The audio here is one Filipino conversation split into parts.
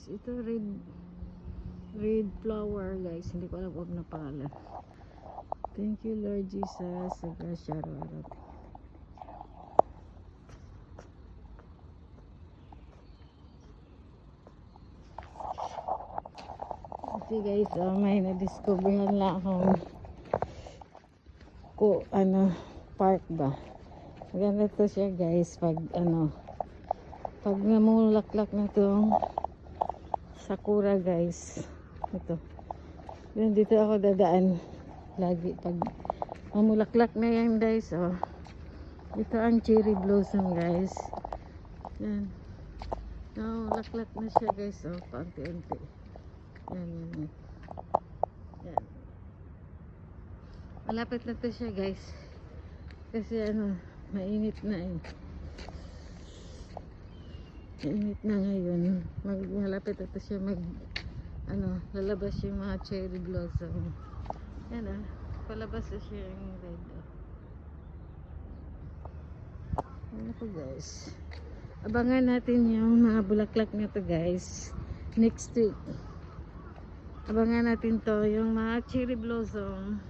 guys. Ito red red flower guys. Hindi ko alam kung ano pangalan. Thank you Lord Jesus araw-araw. Ito guys, oh, may na-discoverhan lang akong ko, ano, park ba. Maganda to siya guys pag ano pag namulaklak na tong sakura guys. Ito. Yan dito ako dadaan lagi pag mamulaklak na yan guys oh. Ito ang cherry blossom guys. Yan. Namulaklak na siya guys oh, paunti-unti. Yan, yan, yan. Yan. Malapit na to siya guys. Kasi ano, mainit na eh. Mainit na ngayon. Mag, malapit na to siya mag, ano, lalabas yung mga cherry blossom. Yan ah, palabas na siya yung red. Oh. Ano po guys. Abangan natin yung mga bulaklak nito guys. Next week. Abangan natin to, yung mga cherry blossom.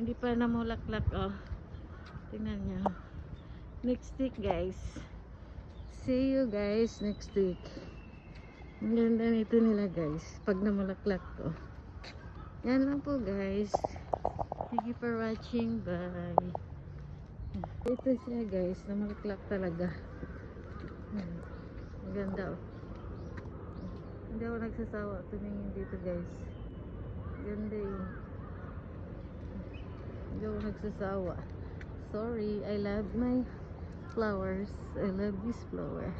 Hindi pa namulaklak oh. Tingnan nyo. Next week guys. See you guys next week. Ang ganda nito nila guys. Pag namulaklak to. Yan lang po guys. Thank you for watching. Bye. Ito siya guys. Namulaklak talaga. Hmm. Ang ganda oh. Hindi ako nagsasawa tumingin dito guys. Ganda eh. Hindi ako nagsasawa. Sorry, I love my flowers. I love this flower.